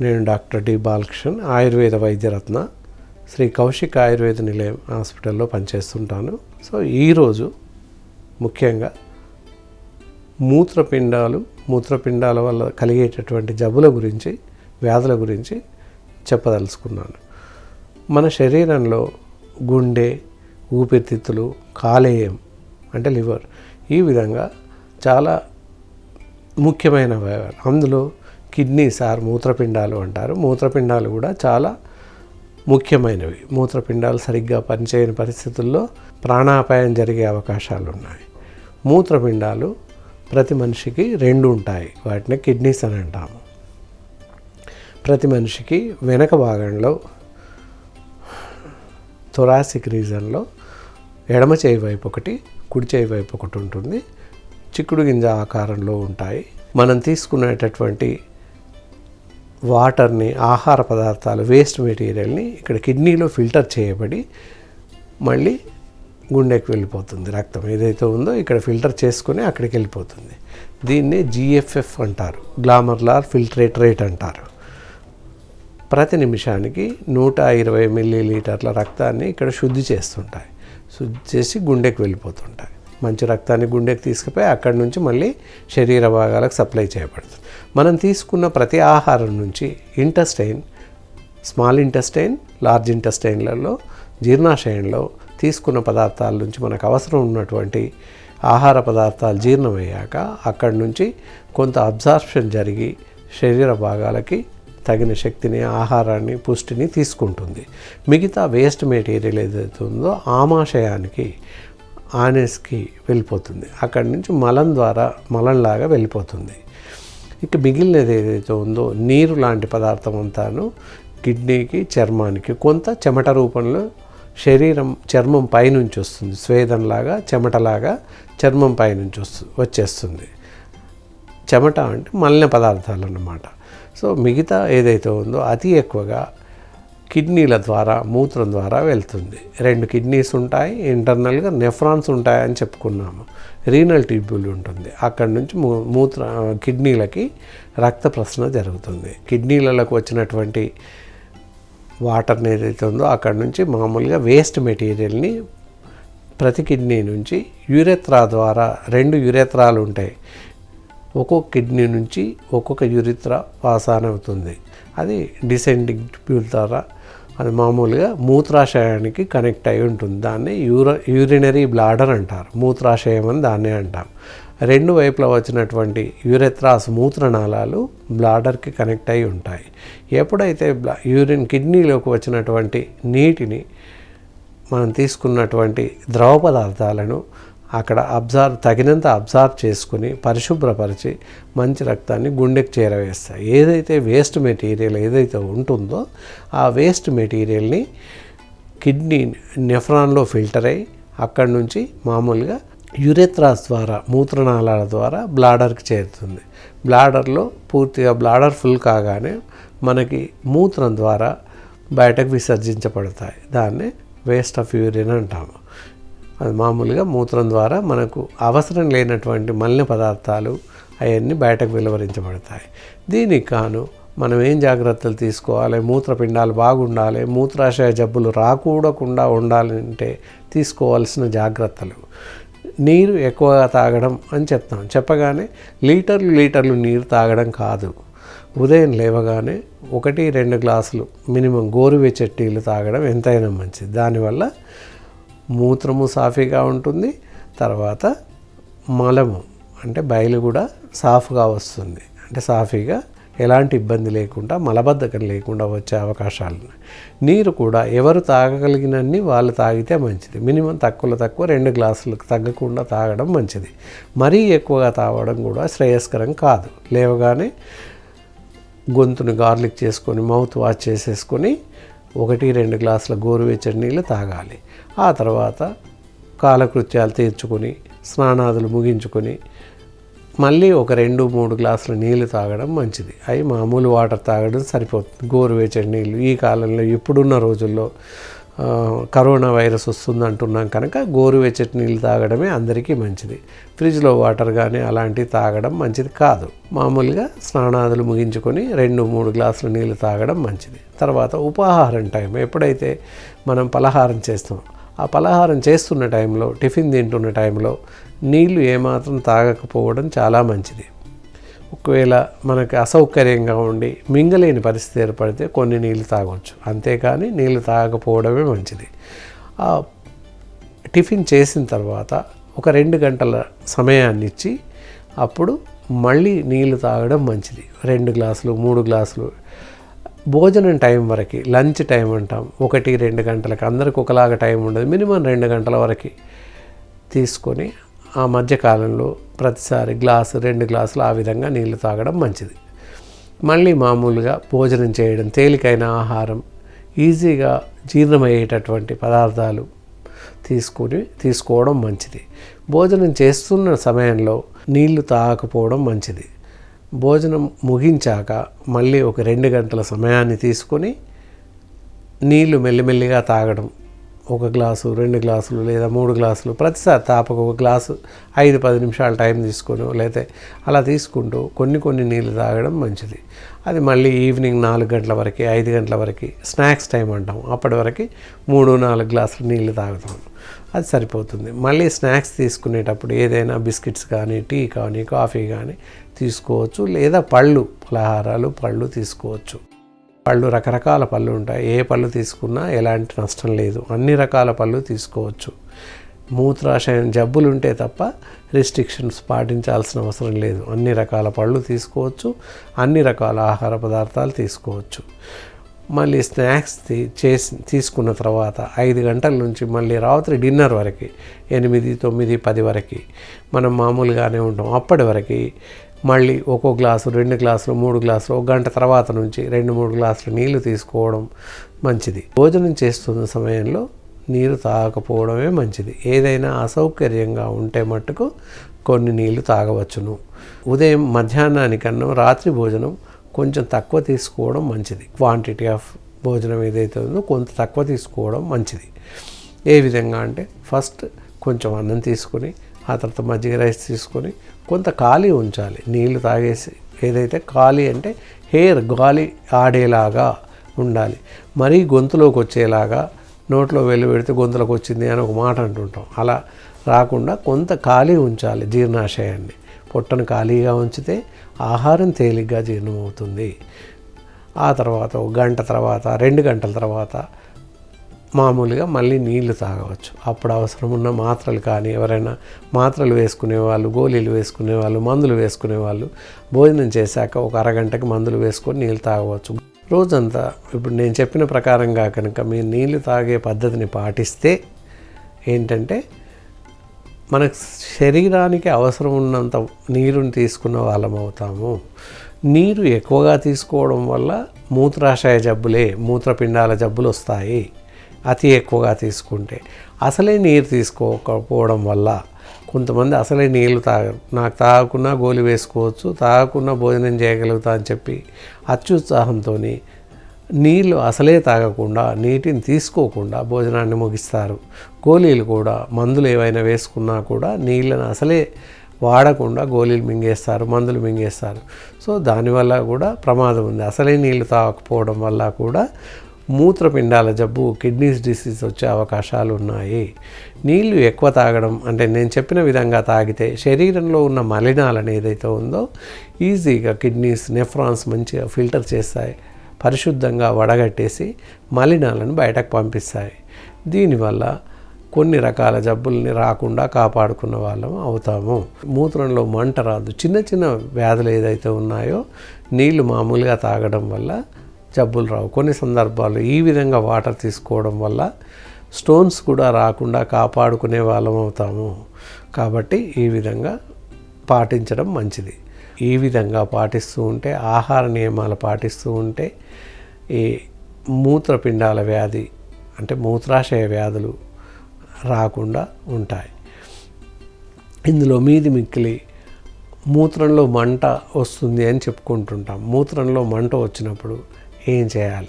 నేను doctor D Balakrishnan Ayurveda వైద్యరత్న Shri Kaushik Ayurveda Nilayam హాస్పిటల్లో పనిచేస్తుంటాను. So ఈరోజు ముఖ్యంగా మూత్రపిండాలు మూత్రపిండాల వల్ల కలిగేటటువంటి జబ్బుల గురించి వ్యాధుల గురించి చెప్పదలుచుకున్నాను. మన శరీరంలో గుండె ఊపిరితిత్తులు కాలేయం అంటే లివర్ ఈ విధంగా చాలా ముఖ్యమైన అవయవాలు అందులో కిడ్నీ సార్ మూత్రపిండాలు అంటారు. మూత్రపిండాలు కూడా చాలా ముఖ్యమైనవి. మూత్రపిండాలు సరిగ్గా పనిచేయని పరిస్థితుల్లో ప్రాణాపాయం జరిగే అవకాశాలు ఉన్నాయి మూత్రపిండాలు ప్రతి మనిషికి రెండు ఉంటాయి. వాటిని కిడ్నీస్ అని అంటాము. ప్రతి మనిషికి వెనక భాగంలో థొరాసిక్ రీజన్లో ఎడమ చేయి వైపు ఒకటి కుడి చేయి వైపు ఒకటి ఉంటుంది. చిక్కుడు గింజ ఆకారంలో ఉంటాయి. మనం తీసుకునేటటువంటి వాటర్ని ఆహార పదార్థాలు వేస్ట్ మెటీరియల్ని ఇక్కడ కిడ్నీలో ఫిల్టర్ చేయబడి మళ్ళీ గుండెకి వెళ్ళిపోతుంది రక్తం. ఏదైతే ఉందో ఇక్కడ ఫిల్టర్ చేసుకుని అక్కడికి వెళ్ళిపోతుంది. దీన్నే జిఎఫ్ఎఫ్ అంటారు. గ్లామర్లార్ ఫిల్ట్రేట్ రేట్ అంటారు. ప్రతి నిమిషానికి నూట ఇరవై మిల్లీ లీటర్ల రక్తాన్ని ఇక్కడ శుద్ధి చేస్తుంటాయి. శుద్ధి చేసి గుండెకి వెళ్ళిపోతుంటాయి. మంచి రక్తాన్ని గుండెకి తీసుకుపోయి అక్కడి నుంచి మళ్ళీ శరీర భాగాలకు సప్లై చేయబడుతుంది. మనం తీసుకున్న ప్రతి ఆహారం నుంచి ఇంటస్టైన్ స్మాల్ ఇంటస్టైన్ లార్జ్ ఇంటస్టైన్లలో జీర్ణాశయంలో తీసుకున్న పదార్థాల నుంచి మనకు అవసరం ఉన్నటువంటి ఆహార పదార్థాలు జీర్ణమయ్యాక అక్కడి నుంచి కొంత అబ్జార్ప్షన్ జరిగి శరీర భాగాలకి తగిన శక్తిని ఆహారాన్ని పుష్టిని తీసుకుంటుంది. మిగతా వేస్ట్ మెటీరియల్ ఏదైతే ఉందో ఆమాశయానికి ఆనెస్కి వెళ్ళిపోతుంది. అక్కడి నుంచి మలం ద్వారా మలంలాగా వెళ్ళిపోతుంది. ఇక మిగిలినది ఏదైతే ఉందో నీరు లాంటి పదార్థం అంతాను కిడ్నీకి చర్మానికి కొంత చెమట రూపంలో శరీరం చర్మం పైనుంచి వస్తుంది. స్వేదంలాగా చెమటలాగా చర్మం పైనుంచి వస్తు వచ్చేస్తుంది. చెమట అంటే మలిన పదార్థాలు అన్నమాట సో మిగతా ఏదైతే ఉందో అతి ఎక్కువగా కిడ్నీల ద్వారా మూత్రం ద్వారా వెళ్తుంది. రెండు కిడ్నీస్ ఉంటాయి ఇంటర్నల్గా నెఫ్రాన్స్ ఉంటాయని చెప్పుకున్నాము. రీనల్ ట్యూబ్యూల్ ఉంటుంది. అక్కడి నుంచి మూ మూత్ర కిడ్నీలకి రక్త ప్రసరణ జరుగుతుంది. కిడ్నీలలోకి వచ్చినటువంటి వాటర్ ఏదైతే ఉందో అక్కడి నుంచి మామూలుగా వేస్ట్ మెటీరియల్ని ప్రతి కిడ్నీ నుంచి యూరెత్రా ద్వారా రెండు యురేత్రాలు ఉంటాయి. ఒక్కొక్క కిడ్నీ నుంచి ఒక్కొక్క యూరిత్రా పాస్ ఆన్ అవుతుంది. అది డిసెండింగ్ ట్యూబ్ ద్వారా అది మామూలుగా మూత్రాశయానికి కనెక్ట్ అయి ఉంటుంది. దాన్ని యూర యూరినరీ బ్లాడర్ అంటారు. మూత్రాశయం అని దాన్నే అంటాం. రెండు వైపులా వచ్చినటువంటి యూరెత్రాస్ మూత్రనాళాలు బ్లాడర్కి కనెక్ట్ అయి ఉంటాయి. ఎప్పుడైతే బ్లా యూరిన్ కిడ్నీలోకి వచ్చినటువంటి నీటిని మనం తీసుకున్నటువంటి ద్రవ పదార్థాలను అక్కడ అబ్జార్వ్ తగినంత అబ్జార్వ్ చేసుకుని పరిశుభ్రపరిచి మంచి రక్తాన్ని గుండెకి చేరవేస్తాయి. ఏదైతే వేస్ట్ మెటీరియల్ ఏదైతే ఉంటుందో ఆ వేస్ట్ మెటీరియల్ని కిడ్నీ నెఫ్రాన్లో ఫిల్టర్ అయ్యి అక్కడి నుంచి మామూలుగా యురెత్రాస్ ద్వారా మూత్రనాళాల ద్వారా బ్లాడర్కి చేరుతుంది. బ్లాడర్లో పూర్తిగా బ్లాడర్ ఫుల్ కాగానే మనకి మూత్రం ద్వారా బయటకు విసర్జించబడతాయి. దాన్ని వేస్ట్ ఆఫ్ యూరిన్ అంటాము. అది మామూలుగా మూత్రం ద్వారా మనకు అవసరం లేనటువంటి మలిన పదార్థాలు అవన్నీ బయటకు వెలువరించబడతాయి. దీనికి కాను మనం ఏం జాగ్రత్తలు తీసుకోవాలి? మూత్రపిండాలు బాగుండాలి మూత్రాశయ జబ్బులు రాకూడకుండా ఉండాలంటే తీసుకోవాల్సిన జాగ్రత్తలు. నీరు ఎక్కువగా తాగడం అని చెప్తాం. చెప్పగానే లీటర్లు లీటర్లు నీరు తాగడం కాదు. ఉదయం లేవగానే ఒకటి రెండు గ్లాసులు మినిమం గోరువెచ్చటి నీళ్ళు తాగడం ఎంతైనా మంచిది. దానివల్ల మూత్రము సాఫీగా ఉంటుంది తర్వాత మలము అంటే బయలు కూడా సాఫ్గా వస్తుంది. అంటే సాఫీగా ఎలాంటి ఇబ్బంది లేకుండా మలబద్ధకం లేకుండా వచ్చే అవకాశాలు నీరు కూడా ఎవరు తాగగలిగినన్ని వాళ్ళు తాగితే మంచిది. మినిమం తక్కువలో తక్కువ రెండు గ్లాసులకు తగ్గకుండా తాగడం మంచిది. మరీ ఎక్కువగా తాగడం కూడా శ్రేయస్కరం కాదు. లేవగానే గొంతును గార్లిక్ చేసుకొని మౌత్ వాష్ చేసేసుకొని ఒకటి రెండు గ్లాసుల గోరువెచ్చని నీళ్ళు తాగాలి. ఆ తర్వాత కాలకృత్యాలు తీర్చుకొని స్నానాదులు ముగించుకొని మళ్ళీ ఒక రెండు మూడు గ్లాసుల నీళ్ళు తాగడం మంచిది. అవి మామూలు వాటర్ తాగడం సరిపోతుంది. గోరువెచ్చని నీళ్ళు ఈ కాలంలో ఇప్పుడున్న రోజుల్లో కరోనా వైరస్ వస్తుంది అంటున్నాం కనుక గోరువెచ్చటి నీళ్ళు తాగడమే అందరికీ మంచిది. ఫ్రిడ్జ్లో వాటర్ కానీ అలాంటివి తాగడం మంచిది కాదు. మామూలుగా స్నానాదులు ముగించుకొని రెండు మూడు గ్లాసుల నీళ్ళు తాగడం మంచిది. తర్వాత ఉపాహారం టైం. ఎప్పుడైతే మనం పలహారం చేస్తాం ఆ పలహారం చేస్తున్న టైంలో టిఫిన్ తింటున్న టైంలో నీళ్ళు ఏమాత్రం తాగకపోవడం చాలా మంచిది. ఒకవేళ మనకి అసౌకర్యంగా ఉండి మింగలేని పరిస్థితి ఏర్పడితే కొన్ని నీళ్ళు తాగవచ్చు అంతేకాని నీళ్ళు తాగకపోవడమే మంచిది. ఆ టిఫిన్ చేసిన తర్వాత ఒక రెండు గంటల సమయాన్ని ఇచ్చి అప్పుడు మళ్ళీ నీళ్ళు తాగడం మంచిది. రెండు గ్లాసులు మూడు గ్లాసులు. భోజనం టైం వరకు లంచ్ టైం అంటాం. ఒకటి రెండు గంటలకు అందరికి ఒకలాగా టైం ఉండదు. మినిమం రెండు గంటల వరకు తీసుకొని ఆ మధ్యకాలంలో ప్రతిసారి గ్లాసు రెండు గ్లాసులు ఆ విధంగా నీళ్ళు తాగడం మంచిది. మళ్ళీ మామూలుగా భోజనం చేయడం తేలికైన ఆహారం ఈజీగా జీర్ణమయ్యేటటువంటి పదార్థాలు తీసుకుని తీసుకోవడం మంచిది. భోజనం చేస్తున్న సమయంలో నీళ్ళు తాగకపోవడం మంచిది. భోజనం ముగించాక మళ్ళీ ఒక రెండు గంటల సమయాన్ని తీసుకొని నీళ్ళు మెల్లిమెల్లిగా తాగడం ఒక గ్లాసు రెండు గ్లాసులు లేదా మూడు గ్లాసులు ప్రతిసారి తాపకు ఒక గ్లాసు ఐదు పది నిమిషాలు టైం తీసుకొని లేకపోతే అలా తీసుకుంటూ కొన్ని కొన్ని నీళ్ళు తాగడం మంచిది. అది మళ్ళీ ఈవినింగ్ నాలుగు గంటల వరకు ఐదు గంటల వరకు స్నాక్స్ టైం అంటాం. అప్పటి వరకు మూడు నాలుగు గ్లాసులు నీళ్ళు తాగుతాం. అది సరిపోతుంది. మళ్ళీ స్నాక్స్ తీసుకునేటప్పుడు ఏదైనా బిస్కెట్స్ కానీ టీ కానీ కాఫీ కానీ తీసుకోవచ్చు లేదా పళ్ళు పలహారాలు పళ్ళు తీసుకోవచ్చు. పళ్ళు రకరకాల పళ్ళు ఉంటాయి. ఏ పళ్ళు తీసుకున్నా ఎలాంటి నష్టం లేదు. అన్ని రకాల పళ్ళు తీసుకోవచ్చు. మూత్రాశయం జబ్బులు ఉంటే తప్ప రిస్ట్రిక్షన్స్ పాటించాల్సిన అవసరం లేదు. అన్ని రకాల పళ్ళు తీసుకోవచ్చు. అన్ని రకాల ఆహార పదార్థాలు తీసుకోవచ్చు. మళ్ళీ స్నాక్స్ చేసి తీసుకున్న తర్వాత ఐదు గంటల నుంచి మళ్ళీ రాత్రి డిన్నర్ వరకు ఎనిమిది తొమ్మిది పది వరకు మనం మామూలుగానే ఉంటాం. అప్పటి వరకు మళ్ళీ ఒక్కో గ్లాసు రెండు గ్లాసులు మూడు గ్లాసులు ఒక గంట తర్వాత నుంచి రెండు మూడు గ్లాసులు నీళ్ళు తీసుకోవడం మంచిది. భోజనం చేస్తున్న సమయంలో నీరు తాగకపోవడమే మంచిది. ఏదైనా అసౌకర్యంగా ఉంటే మట్టుకు కొన్ని నీళ్ళు తాగవచ్చును. ఉదయం మధ్యాహ్నానికన్నా రాత్రి భోజనం కొంచెం తక్కువ తీసుకోవడం మంచిది. క్వాంటిటీ ఆఫ్ భోజనం ఏదైతే ఉందో కొంత తక్కువ తీసుకోవడం మంచిది. ఏ విధంగా అంటే ఫస్ట్ కొంచెం అన్నం తీసుకొని ఆ తర్వాత మజ్జిగ రైస్ తీసుకొని కొంత ఖాళీ ఉంచాలి. నీళ్ళు తాగేసి ఏదైతే ఖాళీ అంటే హెయిర్ గాలి ఆడేలాగా ఉండాలి. మరీ గొంతులోకి వచ్చేలాగా నోట్లో వెళ్ళి పెడితే గొంతులోకి వచ్చింది అని ఒక మాట అంటుంటాం. అలా రాకుండా కొంత ఖాళీ ఉంచాలి జీర్ణాశయాన్ని. పొట్టను ఖాళీగా ఉంచితే ఆహారం తేలిగ్గా జీర్ణమవుతుంది. ఆ తర్వాత ఒక గంట తర్వాత రెండు గంటల తర్వాత మామూలుగా మళ్ళీ నీళ్ళు తాగవచ్చు. అప్పుడు అవసరం ఉన్న మాత్రలు కానీ ఎవరైనా మాత్రలు వేసుకునే వాళ్ళు గోళీలు వేసుకునే వాళ్ళు మందులు వేసుకునే వాళ్ళు భోజనం చేశాక ఒక అరగంటకి మందులు వేసుకొని నీళ్ళు తాగవచ్చు. రోజంతా ఇప్పుడు నేను చెప్పిన ప్రకారంగా కనుక మీరు నీళ్ళు తాగే పద్ధతిని పాటిస్తే ఏంటంటే మన శరీరానికి అవసరం ఉన్నంత నీరుని తీసుకున్న వాళ్ళం అవుతాము. నీరు ఎక్కువగా తీసుకోవడం వల్ల మూత్రాశయ జబ్బులే మూత్రపిండాల జబ్బులు వస్తాయి అతి ఎక్కువగా తీసుకుంటే అసలే నీరు తీసుకోకపోవడం వల్ల కొంతమంది అసలే నీళ్ళు తాగరు నాకు తాగకుండా గోలి వేసుకోవచ్చు తాగకుండా భోజనం చేయగలుగుతా అని చెప్పి అత్యుత్సాహంతో నీళ్ళు అసలే తాగకుండా నీటిని తీసుకోకుండా భోజనాన్ని ముగిస్తారు. గోళీలు కూడా మందులు ఏవైనా వేసుకున్నా కూడా నీళ్ళని అసలే వాడకుండా గోళీలు మింగేస్తారు మందులు మింగేస్తారు. సో దానివల్ల కూడా ప్రమాదం ఉంది. అసలే నీళ్ళు తాగకపోవడం వల్ల కూడా మూత్రపిండాల జబ్బు కిడ్నీస్ డిసీజ్ వచ్చే అవకాశాలు ఉన్నాయి. నీళ్ళు ఎక్కువ తాగడం అంటే నేను చెప్పిన విధంగా తాగితే శరీరంలో ఉన్న మలినాలను ఏదైతే ఉందో ఈజీగా కిడ్నీస్ నెఫ్రాన్స్ మంచిగా ఫిల్టర్ చేస్తాయి. పరిశుద్ధంగా వడగట్టేసి మలినాలను బయటకు పంపిస్తాయి. దీనివల్ల కొన్ని రకాల జబ్బుల్ని రాకుండా కాపాడుకున్న వాళ్ళం అవుతాము. మూత్రంలో మంట రాదు. చిన్న చిన్న వ్యాధులు ఏదైతే ఉన్నాయో నీళ్ళు మామూలుగా తాగడం వల్ల జబ్బులు రావు. కొన్ని సందర్భాలు ఈ విధంగా వాటర్ తీసుకోవడం వల్ల స్టోన్స్ కూడా రాకుండా కాపాడుకునే వాళ్ళం అవుతాము. కాబట్టి ఈ విధంగా పాటించడం మంచిది. ఈ విధంగా పాటిస్తూ ఉంటే ఆహార నియమాలు పాటిస్తూ ఉంటే ఈ మూత్రపిండాల వ్యాధి అంటే మూత్రాశయ వ్యాధులు రాకుండా ఉంటాయి. ఇందులో మీది మిక్కిలి మూత్రంలో మంట వస్తుంది అని చెప్పుకుంటుంటాం. మూత్రంలో మంట వచ్చినప్పుడు ఏం చేయాలి?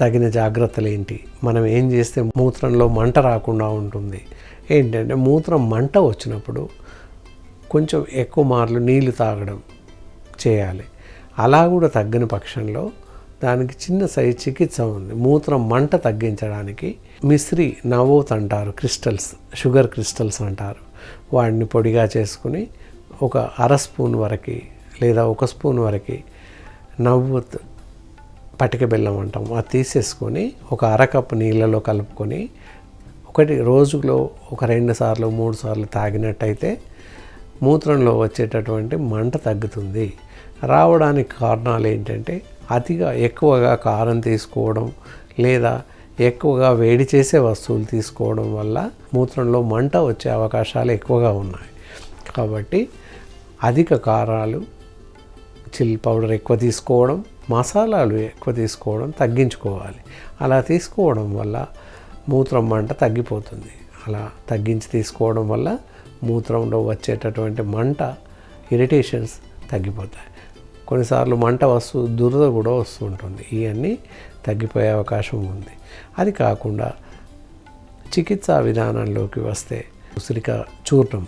తగిన జాగ్రత్తలు ఏంటి? మనం ఏం చేస్తే మూత్రంలో మంట రాకుండా ఉంటుంది? ఏంటంటే మూత్రం మంట వచ్చినప్పుడు కొంచెం ఎక్కువ మార్లు నీళ్ళు తాగడం చేయాలి. అలా కూడా తగ్గని పక్షంలో దానికి చిన్న సైజ్ చికిత్స ఉంది. మూత్రం మంట తగ్గించడానికి మిశ్రీ నవోత్ అంటారు క్రిస్టల్స్ షుగర్ క్రిస్టల్స్ అంటారు. వాటిని పొడిగా చేసుకుని ఒక అర స్పూన్ వరకు లేదా ఒక స్పూన్ వరకు నవ్వుత్ పటిక బెల్లం అంటాం అది తీసేసుకొని ఒక అరకప్పు నీళ్ళలో కలుపుకొని ఒకటి రోజులో ఒక రెండు సార్లు మూడు సార్లు తాగినట్టయితే మూత్రంలో వచ్చేటటువంటి మంట తగ్గుతుంది. రావడానికి కారణాలు ఏంటంటే అతిగా ఎక్కువగా కారం తీసుకోవడం లేదా ఎక్కువగా వేడి చేసే వస్తువులు తీసుకోవడం వల్ల మూత్రంలో మంట వచ్చే అవకాశాలు ఎక్కువగా ఉన్నాయి. కాబట్టి అధిక కారాలు చిల్ పౌడర్ ఎక్కువ తీసుకోవడం మసాలాలు ఎక్కువ తీసుకోవడం తగ్గించుకోవాలి. అలా తీసుకోవడం వల్ల మూత్రం మంట తగ్గిపోతుంది. అలా తగ్గించి తీసుకోవడం వల్ల మూత్రంలో వచ్చేటటువంటి మంట ఇరిటేషన్స్ తగ్గిపోతాయి. కొన్నిసార్లు మంట వస్తు దురద కూడా వస్తుంటుంది ఇవన్నీ తగ్గిపోయే అవకాశం ఉంది. అది కాకుండా చికిత్సా విధానంలోకి వస్తే ఉసిరిక చూర్ణం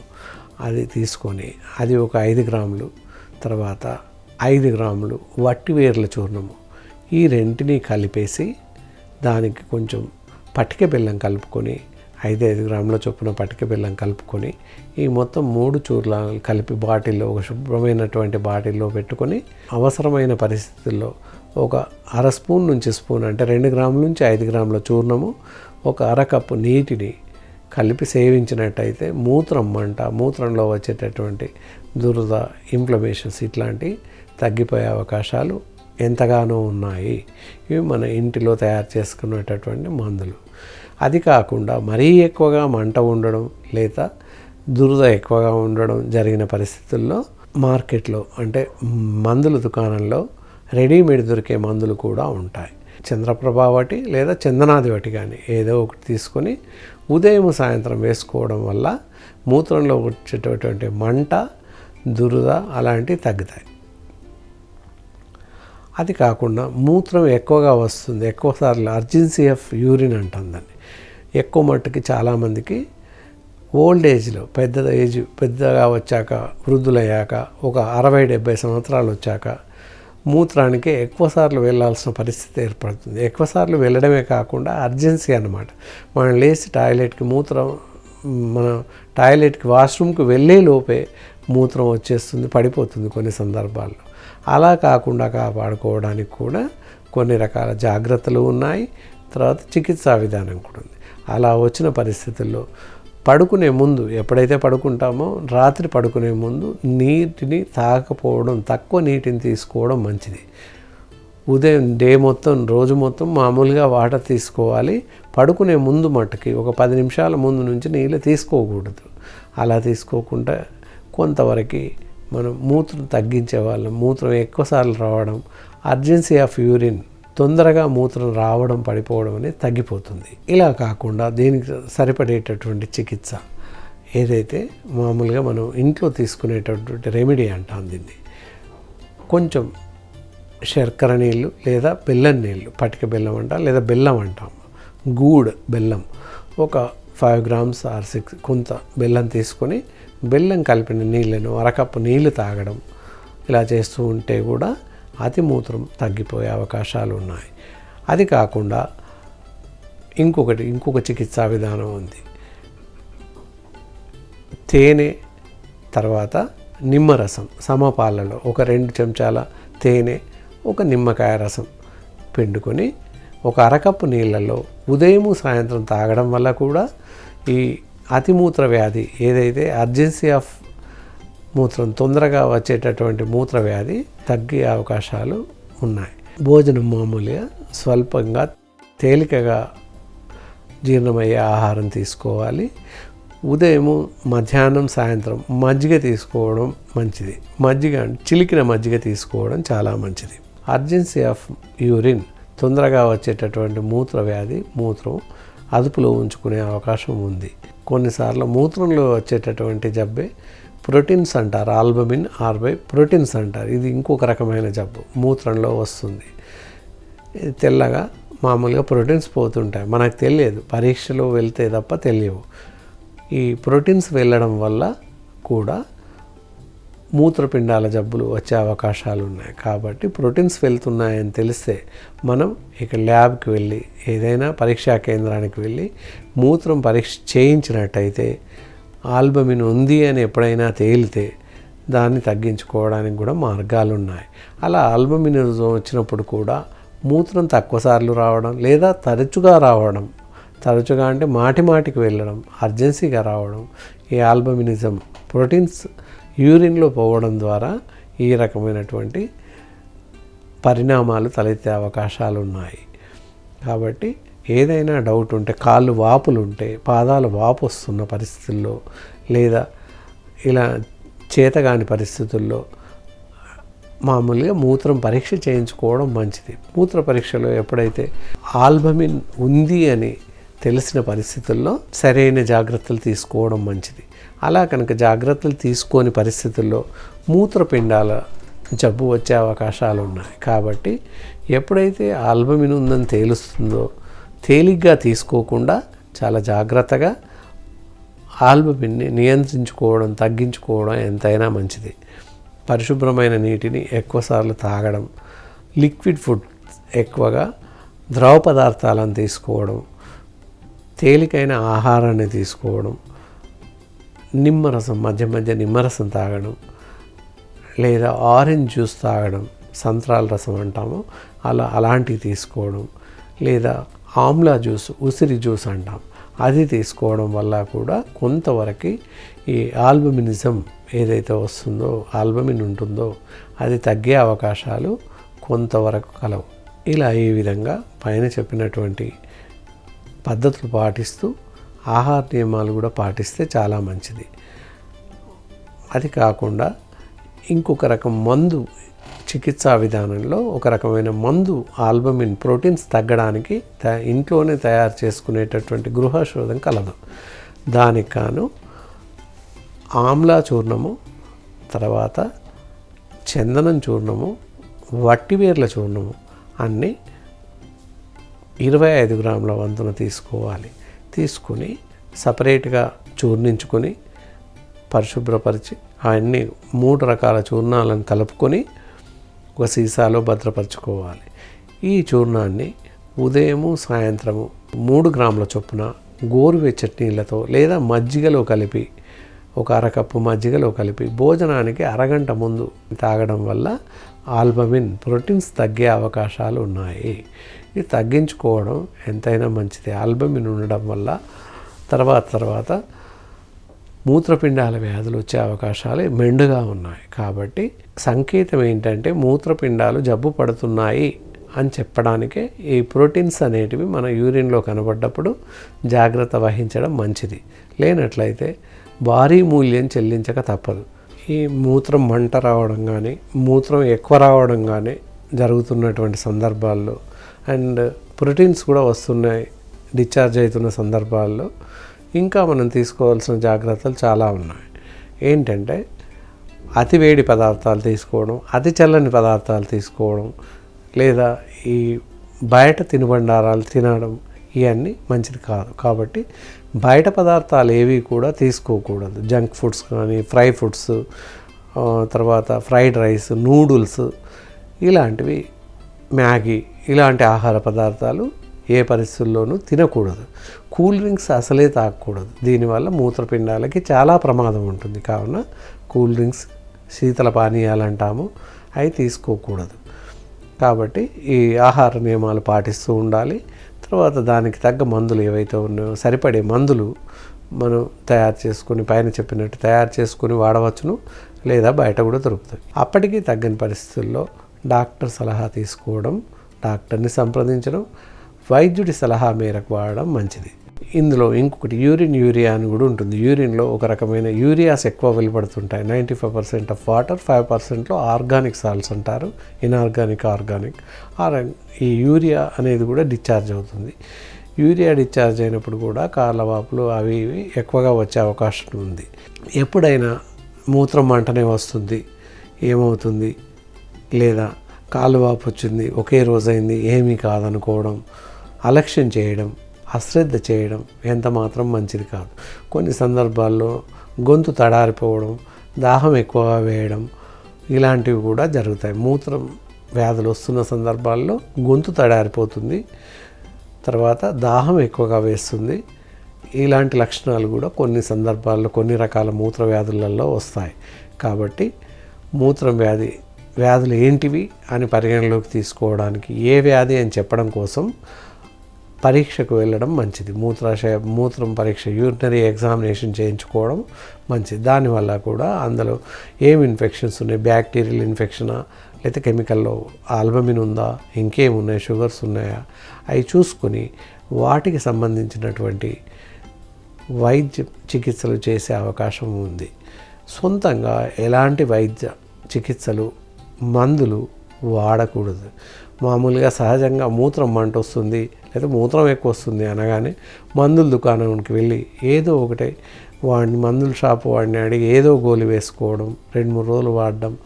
అది తీసుకొని అది ఒక ఐదు గ్రాములు తర్వాత ఐదు గ్రాములు వట్టి వేర్ల చూర్ణము. ఈ రెంటిని కలిపేసి దానికి కొంచెం పటిక బెల్లం కలుపుకొని ఐదు ఐదు గ్రాముల చొప్పున పటిక బెల్లం కలుపుకొని ఈ మొత్తం మూడు చూర్ణాలు కలిపి బాటిల్లో ఒక శుభ్రమైనటువంటి బాటిల్లో పెట్టుకొని అవసరమైన పరిస్థితుల్లో ఒక అర స్పూన్ నుంచి స్పూన్ అంటే రెండు గ్రాముల నుంచి ఐదు గ్రాముల చూర్ణము ఒక అరకప్పు నీటిని కలిపి సేవించినట్టయితే మూత్రం మంట మూత్రంలో వచ్చేటటువంటి దురద ఇంఫ్లమేషన్స్ ఇట్లాంటి తగ్గిపోయే అవకాశాలు ఎంతగానో ఉన్నాయి. ఇవి మన ఇంటిలో తయారు చేసుకునేటటువంటి మందులు. అది కాకుండా మరీ ఎక్కువగా మంట ఉండడం లేదా దురద ఎక్కువగా ఉండడం జరిగిన పరిస్థితుల్లో మార్కెట్లో అంటే మందుల దుకాణంలో రెడీమేడ్ దొరికే మందులు కూడా ఉంటాయి. చంద్రప్రభావటి లేదా చందనాది ఒకటి కానీ ఏదో ఒకటి తీసుకొని ఉదయం సాయంత్రం వేసుకోవడం వల్ల మూత్రంలో వచ్చేటటువంటి మంట దురద అలాంటివి తగ్గుతాయి. అది కాకుండా మూత్రం ఎక్కువగా వస్తుంది. ఎక్కువ సార్లు అర్జెన్సీ ఆఫ్ యూరిన్ అంటుందండి ఎక్కువ మట్టుకి చాలామందికి ఓల్డ్ ఏజ్లో పెద్ద ఏజ్ పెద్దగా వచ్చాక వృద్ధులయ్యాక ఒక అరవై డెబ్బై సంవత్సరాలు వచ్చాక మూత్రానికి ఎక్కువసార్లు వెళ్ళాల్సిన పరిస్థితి ఏర్పడుతుంది. ఎక్కువసార్లు వెళ్ళడమే కాకుండా అర్జెన్సీ అనమాట మనం లేచి టాయిలెట్కి మూత్రం మన టాయిలెట్కి వాష్రూమ్కి వెళ్ళే లోపే మూత్రం వచ్చేస్తుంది పడిపోతుంది కొన్ని సందర్భాల్లో. అలా కాకుండా కాపాడుకోవడానికి కూడా కొన్ని రకాల జాగ్రత్తలు ఉన్నాయి. తర్వాత చికిత్సా విధానం కూడా ఉంది. అలా వచ్చిన పరిస్థితుల్లో పడుకునే ముందు ఎప్పుడైతే పడుకుంటామో రాత్రి పడుకునే ముందు నీటిని తాగకపోవడం తక్కువ నీటిని తీసుకోవడం మంచిది. ఉదయం డే మొత్తం రోజు మొత్తం మామూలుగా వాటర్ తీసుకోవాలి. పడుకునే ముందు మట్టుకి ఒక పది నిమిషాల ముందు నుంచి నీళ్ళు తీసుకోకూడదు. అలా తీసుకోకుండా కొంతవరకు మనం మూత్రం తగ్గించే వాళ్ళం మూత్రం ఎక్కువసార్లు రావడం అర్జెన్సీ ఆఫ్ యూరిన్ తొందరగా మూత్రం రావడం పడిపోవడం అనేది తగ్గిపోతుంది. ఇలా కాకుండా దీనికి సరిపడేటటువంటి చికిత్స ఏదైతే మామూలుగా మనం ఇంట్లో తీసుకునేటటువంటి రెమెడీ అంటాం దీన్ని. కొంచెం శర్కర నీళ్ళు లేదా బెల్లం నీళ్ళు పటిక బెల్లం అంటాం లేదా బెల్లం అంటాం. గూడ్ బెల్లం ఒక ఫైవ్ గ్రామ్స్ ఆర్ సిక్స్ కొంత బెల్లం తీసుకొని బెల్లం కలిపిన నీళ్ళను అరకప్పు నీళ్ళు తాగడం ఇలా చేస్తూ ఉంటే కూడా అతిమూత్రం తగ్గిపోయే అవకాశాలు ఉన్నాయి. అది కాకుండా ఇంకొకటి ఇంకొక చికిత్సా విధానం ఉంది. తేనె తర్వాత నిమ్మరసం సమపాలలో ఒక రెండు చెంచాల తేనె ఒక నిమ్మకాయ రసం పిండుకొని ఒక అరకప్పు నీళ్ళల్లో ఉదయము సాయంత్రం తాగడం వల్ల కూడా ఈ అతిమూత్ర వ్యాధి ఏదైతే అర్జెన్సీ ఆఫ్ మూత్రం తొందరగా వచ్చేటటువంటి మూత్ర వ్యాధి తగ్గే అవకాశాలు ఉన్నాయి. భోజనం మామూలుగా స్వల్పంగా తేలికగా జీర్ణమయ్యే ఆహారం తీసుకోవాలి. ఉదయము మధ్యాహ్నం సాయంత్రం మజ్జిగ తీసుకోవడం మంచిది. మజ్జిగ చిలికిన మజ్జిగ తీసుకోవడం చాలా మంచిది. అర్జెన్సీ ఆఫ్ యూరిన్ తొందరగా వచ్చేటటువంటి మూత్ర వ్యాధి మూత్రం అదుపులో ఉంచుకునే అవకాశం ఉంది. కొన్నిసార్లు మూత్రంలో వచ్చేటటువంటి జబ్బే ప్రోటీన్స్ అంటారు. ఆల్బమిన్ ఆర్బై ప్రోటీన్స్ అంటారు. ఇది ఇంకొక రకమైన జబ్బు. మూత్రంలో వస్తుంది. ఇది తెల్లగా మామూలుగా ప్రోటీన్స్ పోతుంటాయి. మనకు తెలియదు. పరీక్షలో వెళ్తే తప్ప తెలియవు. ఈ ప్రోటీన్స్ వెళ్ళడం వల్ల కూడా మూత్రపిండాల జబ్బులు వచ్చే అవకాశాలు ఉన్నాయి. కాబట్టి ప్రోటీన్స్ వెళ్తున్నాయని తెలిస్తే మనం ఇక ల్యాబ్కి వెళ్ళి ఏదైనా పరీక్షా కేంద్రానికి వెళ్ళి మూత్రం పరీక్ష చేయించినట్టయితే ఆల్బమిన్ ఉంది అని ఎప్పుడైనా తేలితే దాన్ని తగ్గించుకోవడానికి కూడా మార్గాలు ఉన్నాయి. అలా ఆల్బమినిజం వచ్చినప్పుడు కూడా మూత్రం తక్కువ సార్లు రావడం లేదా తరచుగా రావడం తరచుగా అంటే మాటి మాటికి వెళ్ళడం అర్జెన్సీగా రావడం ఈ ఆల్బమినిజం ప్రోటీన్స్ యూరిన్లో పోవడం ద్వారా ఈ రకమైనటువంటి పరిణామాలు తలెత్తే అవకాశాలు ఉన్నాయి కాబట్టి ఏదైనా డౌట్ ఉంటే కాళ్ళు వాపులు ఉంటే పాదాలు వాపు వస్తున్న పరిస్థితుల్లో లేదా ఇలా చేతగాని పరిస్థితుల్లో మామూలుగా మూత్రం పరీక్ష చేయించుకోవడం మంచిది. మూత్ర పరీక్షలో ఎప్పుడైతే ఆల్బమిన్ ఉంది అని తెలిసిన పరిస్థితుల్లో సరైన జాగ్రత్తలు తీసుకోవడం మంచిది. అలా కనుక జాగ్రత్తలు తీసుకోని పరిస్థితుల్లో మూత్రపిండాల జబ్బు వచ్చే అవకాశాలు ఉన్నాయి. కాబట్టి ఎప్పుడైతే ఆల్బమిన్ ఉందని తేలుస్తుందో తేలిగ్గా తీసుకోకుండా చాలా జాగ్రత్తగా ఆల్బమిన్ని నియంత్రించుకోవడం తగ్గించుకోవడం ఎంతైనా మంచిది. పరిశుభ్రమైన నీటిని ఎక్కువసార్లు తాగడం లిక్విడ్ ఫుడ్ ఎక్కువగా ద్రవ పదార్థాలను తీసుకోవడం తేలికైన ఆహారాన్ని తీసుకోవడం నిమ్మరసం మధ్య మధ్య నిమ్మరసం తాగడం లేదా ఆరెంజ్ జ్యూస్ తాగడం సంత్రాల రసం అంటాము. అలా అలాంటివి తీసుకోవడం లేదా ఆమ్లా జ్యూస్ ఉసిరి జ్యూస్ అంటాం. అది తీసుకోవడం వల్ల కూడా కొంతవరకు ఈ ఆల్బమినిజం ఏదైతే వస్తుందో ఆల్బమిన్ ఉంటుందో అది తగ్గే అవకాశాలు కొంతవరకు కలవు. ఇలా ఈ విధంగా పైన చెప్పినటువంటి పద్ధతులు పాటిస్తూ ఆహార నియమాలు కూడా పాటిస్తే చాలా మంచిది. అది కాకుండా ఇంకొక రకం మందు చికిత్సా విధానంలో ఒక రకమైన మందు ఆల్బమిన్ ప్రోటీన్స్ తగ్గడానికి త- ఇంట్లోనే తయారు చేసుకునేటటువంటి గృహశోధం కలదు. దానికి కాను ఆమ్లా చూర్ణము తర్వాత చందనం చూర్ణము వట్టివేర్ల చూర్ణము అన్నీ ఇరవై ఐదు గ్రాముల వంతున తీసుకోవాలి. తీసుకుని సపరేట్గా చూర్ణించుకొని పరిశుభ్రపరిచి అవన్నీ మూడు రకాల చూర్ణాలను కలుపుకొని ఒక సీసాలో భద్రపరచుకోవాలి. ఈ చూర్ణాన్ని ఉదయము సాయంత్రము మూడు గ్రాముల చొప్పున గోరువెచ్చటి నీళ్ళతో లేదా మజ్జిగలో కలిపి ఒక అరకప్పు మజ్జిగలో కలిపి భోజనానికి అరగంట ముందు తాగడం వల్ల ఆల్బమిన్ ప్రోటీన్స్ తగ్గే అవకాశాలు ఉన్నాయి. ఇది తగ్గించుకోవడం ఎంతైనా మంచిది. ఆల్బమిన్ ఉండడం వల్ల తర్వాత తర్వాత మూత్రపిండాల వ్యాధులు వచ్చే అవకాశాలు మెండుగా ఉన్నాయి. కాబట్టి సంకేతం ఏంటంటే మూత్రపిండాలు జబ్బు పడుతున్నాయి అని చెప్పడానికే ఈ ప్రోటీన్స్ అనేటివి మన యూరిన్లో కనబడ్డప్పుడు జాగ్రత్త వహించడం మంచిది. లేనట్లయితే భారీ మూల్యం చెల్లించక తప్పదు. ఈ మూత్రం మంట రావడం కానీ మూత్రం ఎక్కువ రావడం కానీ జరుగుతున్నటువంటి సందర్భాల్లో అండ్ ప్రోటీన్స్ కూడా వస్తున్నాయి డిశ్చార్జ్ అవుతున్న సందర్భాల్లో. ఇంకా మనం తీసుకోవాల్సిన జాగ్రత్తలు చాలా ఉన్నాయి. ఏంటంటే అతి వేడి పదార్థాలు తీసుకోవడం అతి చల్లని పదార్థాలు తీసుకోవడం లేదా ఈ బయట తినుబండారాలు తినడం ఇవన్నీ మంచిది కాదు. కాబట్టి బయట పదార్థాలు ఏవి కూడా తీసుకోకూడదు. జంక్ ఫుడ్స్ కానీ ఫ్రై ఫుడ్స్ తర్వాత ఫ్రైడ్ రైస్ నూడిల్స్ ఇలాంటివి మ్యాగీ ఇలాంటి ఆహార పదార్థాలు ఏ పరిస్థితుల్లోనూ తినకూడదు. కూల్ డ్రింక్స్ అసలే తాగకూడదు. దీనివల్ల మూత్రపిండాలకి చాలా ప్రమాదం ఉంటుంది. కావున కూల్ డ్రింక్స్ శీతల పానీయాలు అంటాము అవి తీసుకోకూడదు. కాబట్టి ఈ ఆహార నియమాలు పాటిస్తూ ఉండాలి. తర్వాత దానికి తగ్గ మందులు ఏవైతే ఉన్నాయో సరిపడే మందులు మనం తయారు చేసుకొని పైన చెప్పినట్టు తయారు చేసుకొని వాడవచ్చును. లేదా బయట కూడా దొరుకుతాయి. అప్పటికీ తగ్గని పరిస్థితుల్లో డాక్టర్ సలహా తీసుకోవడం డాక్టర్ని సంప్రదించడం వైద్యుడి సలహా మేరకు వాడడం మంచిది. ఇందులో ఇంకొకటి యూరిన్ యూరియా అని కూడా ఉంటుంది. యూరిన్లో ఒక రకమైన యూరియాస్ ఎక్కువ వెలువడుతుంటాయి. Ninety five percent of water five పర్సెంట్లో ఆర్గానిక్ సాల్స్ అంటారు. Inorganic organic. ఆర్ ఈ యూరియా అనేది కూడా డిశ్చార్జ్ అవుతుంది. యూరియా డిశ్చార్జ్ అయినప్పుడు కూడా కాళ్ళవాపులు అవి ఇవి ఎక్కువగా వచ్చే అవకాశం ఉంది. ఎప్పుడైనా మూత్రం మంటనే వస్తుంది. ఏమవుతుంది? లేదా కాలు వాపు వచ్చింది ఒకే రోజైంది ఏమీ కాదనుకోవడం అలక్ష్యం చేయడం అశ్రద్ధ చేయడం ఎంత మాత్రం మంచిది కాదు. కొన్ని సందర్భాల్లో గొంతు తడారిపోవడం దాహం ఎక్కువగా వేయడం ఇలాంటివి కూడా జరుగుతాయి. మూత్రం వ్యాధులు వస్తున్న సందర్భాల్లో గొంతు తడారిపోతుంది తర్వాత దాహం ఎక్కువగా వేస్తుంది. ఇలాంటి లక్షణాలు కూడా కొన్ని సందర్భాల్లో కొన్ని రకాల మూత్ర వ్యాధులలో వస్తాయి. కాబట్టి మూత్రం వ్యాధి వ్యాధులు ఏంటివి అని పరిగణలోకి తీసుకోవడానికి ఏ వ్యాధి అని చెప్పడం కోసం పరీక్షకు వెళ్ళడం మంచిది. మూత్రాశయ మూత్రం పరీక్ష యూరినరీ ఎగ్జామినేషన్ చేయించుకోవడం మంచిది. దానివల్ల కూడా అందులో ఏం ఇన్ఫెక్షన్స్ ఉన్నాయి? బ్యాక్టీరియల్ ఇన్ఫెక్షనా? లేకపోతే కెమికల్లో ఆల్బమిన్ ఉందా? ఇంకేమున్నాయి షుగర్స్ ఉన్నాయా? అవి చూసుకొని వాటికి సంబంధించినటువంటి వైద్య చికిత్సలు చేసే అవకాశం ఉంది. సొంతంగా ఎలాంటి వైద్య చికిత్సలు మందులు వాడకూడదు. మామూలుగా సహజంగా మూత్రం మంట వస్తుంది లేదా మూత్రం ఎక్కువ వస్తుంది అనగానే మందుల దుకాణానికి వెళ్ళి ఏదో ఒకటే వాడిని మందుల షాపు వాడిని అడిగి ఏదో గోలి వేసుకోవడం రెండు మూడు రోజులు వాడడం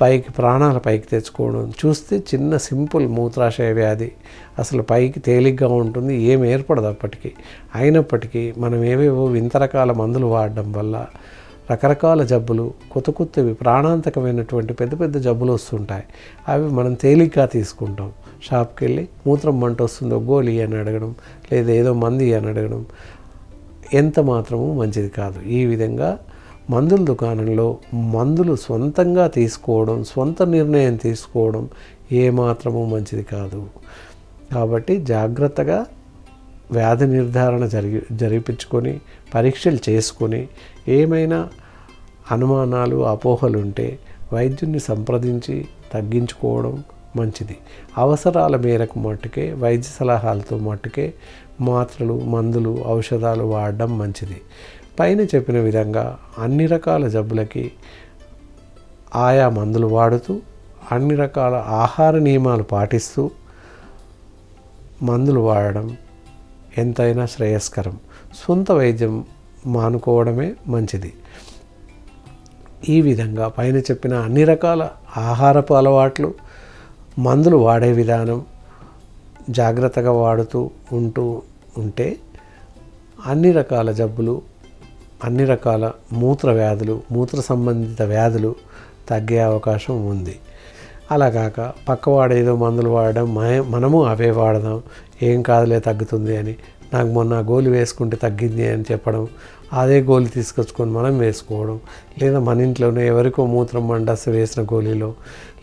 పైకి ప్రాణాల పైకి తెచ్చుకోవడం చూస్తే చిన్న సింపుల్ మూత్రాశయ వ్యాధి. అసలు పైకి తేలిగ్గా ఉంటుంది ఏం ఏర్పడదు అప్పటికీ. అయినప్పటికీ మనం ఏవేవో వింత రకాల మందులు వాడడం వల్ల రకరకాల జబ్బులు కొత్త కొత్తవి ప్రాణాంతకమైనటువంటి పెద్ద పెద్ద జబ్బులు వస్తుంటాయి. అవి మనం తేలిగ్గా తీసుకుంటాం. షాప్కి వెళ్ళి మూత్రం మంట వస్తుందో గోళీ అని అడగడం లేదా ఏదో మంది అని అడగడం ఎంత మాత్రము మంచిది కాదు. ఈ విధంగా మందుల దుకాణంలో మందులు సొంతంగా తీసుకోవడం సొంత నిర్ణయం తీసుకోవడం ఏమాత్రము మంచిది కాదు. కాబట్టి జాగ్రత్తగా వ్యాధి నిర్ధారణ జరిగి జరిపించుకొని పరీక్షలు చేసుకొని ఏమైనా అనుమానాలు అపోహలు ఉంటే వైద్యుని సంప్రదించి తగ్గించుకోవడం మంచిది. అవసరాల మేరకు మట్టుకే వైద్య సలహాలతో మట్టుకే మాత్రలు మందులు ఔషధాలు వాడడం మంచిది. పైన చెప్పిన విధంగా అన్ని రకాల జబ్బులకి ఆయా మందులు వాడుతూ అన్ని రకాల ఆహార నియమాలు పాటిస్తూ మందులు వాడడం ఎంతైనా శ్రేయస్కరం. సొంత వైద్యం మానుకోవడమే మంచిది. ఈ విధంగా పైన చెప్పిన అన్ని రకాల ఆహారపు అలవాట్లు మందులు వాడే విధానం జాగ్రత్తగా వాడుతూ ఉంటూ ఉంటే అన్ని రకాల జబ్బులు అన్ని రకాల మూత్ర వ్యాధులు మూత్ర సంబంధిత వ్యాధులు తగ్గే అవకాశం ఉంది. అలా కాక వాడేదో మందులు వాడడం మ- మనము అవే వాడదాం ఏం కాదులే తగ్గుతుంది అని నాకు మొన్న గోలు వేసుకుంటే తగ్గింది అని చెప్పడం అదే గోలి తీసుకొచ్చుకొని మనం వేసుకోవడం లేదా మన ఇంట్లోనే ఎవరికో మూత్రం మండస్త వేసిన గోళీలో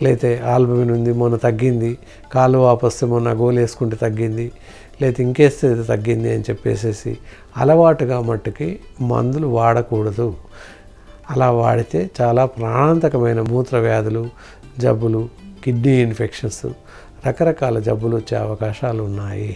లేతే ఆల్బమిన్ ఉంది మొన్న తగ్గింది కాలు వాపస్తే మొన్న గోలు వేసుకుంటే తగ్గింది లేదా ఇంకేస్తే తగ్గింది అని చెప్పేసేసి అలవాటుగా మట్టుకి మందులు వాడకూడదు. అలా వాడితే చాలా ప్రాణాంతకమైన మూత్ర వ్యాధులు జబ్బులు కిడ్నీ ఇన్ఫెక్షన్స్ రకరకాల జబ్బులు వచ్చే అవకాశాలు ఉన్నాయి.